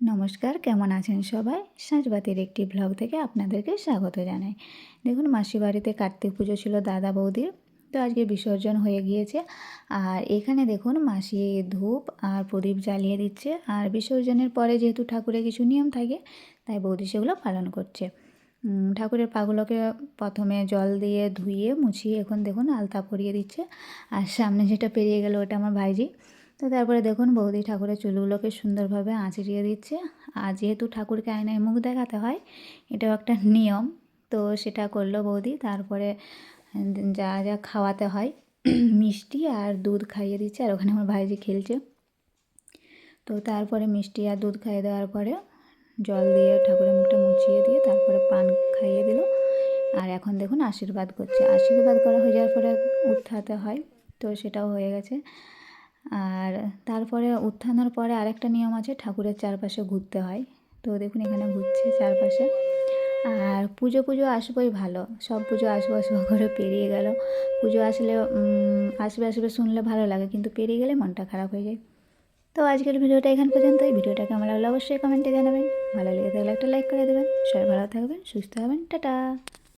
নমস্কার, কেমন আছেন সবাই? সাঁচবাতির একটি ব্লগ থেকে আপনাদেরকে স্বাগত জানাই। দেখুন মাসি বাড়িতে কার্তিক পুজো ছিল দাদা বৌদির, তো আজকে বিসর্জন হয়ে গিয়েছে। আর এখানে দেখুন, মাসি ধূপ আর প্রদীপ জ্বালিয়ে দিচ্ছে। আর বিসর্জনের পরে যেহেতু ঠাকুরের কিছু নিয়ম থাকে, তাই বৌদি সেগুলো পালন করছে। ঠাকুরের পাগুলোকে প্রথমে জল দিয়ে ধুয়ে মুছিয়ে এখন দেখুন, আলতা পরিয়ে দিচ্ছে। আর সামনে যেটা পেরিয়ে গেল, ওটা আমার ভাইজি। তো তারপরে দেখুন বৌদি ঠাকুরের চুলগুলোকে সুন্দরভাবে আঁচড়িয়ে দিচ্ছে। আর যেহেতু ঠাকুরকে আয়নায় মুখ দেখাতে হয়, এটাও একটা নিয়ম। তো সেটা করল বৌদি। তারপরে যা যা খাওয়াতে হয়, মিষ্টি আর দুধ খাইয়ে দিচ্ছে। আর ওখানে আমার ভাইজি খেলছে। তো তারপরে মিষ্টি আর দুধ খাইয়ে দেওয়ার পরে জল দিয়ে ঠাকুরের মুখটা মুছিয়ে দিয়ে তারপরে পান খাইয়ে দিল। আর এখন দেখুন আশীর্বাদ করছে। আশীর্বাদ করা হয়ে যাওয়ার পরে উঠাতে হয়। তো সেটাও হয়ে গেছে। আর তারপরে উত্থানের পরে আরেকটা নিয়ম আছে, ঠাকুরের চারপাশে ঘুরতে হয়। তো দেখুন এখানে ঘুরছে চারপাশে। আর পুজো পুজো আসবোই ভালো। সব পুজো আসব আসব করে পেরিয়ে গেল। পুজো আসলে আসবে আসবে শুনলে ভালো লাগে, কিন্তু পেরিয়ে গেলে মনটা খারাপ হয়ে যায়। তো আজকের ভিডিওটা এখান পর্যন্ত এই ভিডিওটা কেমন লাগল অবশ্যই কমেন্টে জানাবেন। ভালো লেগে থাকলে একটা লাইক করে দেবেন। সবাই ভালো থাকবেন, সুস্থ হবেন। টাটা!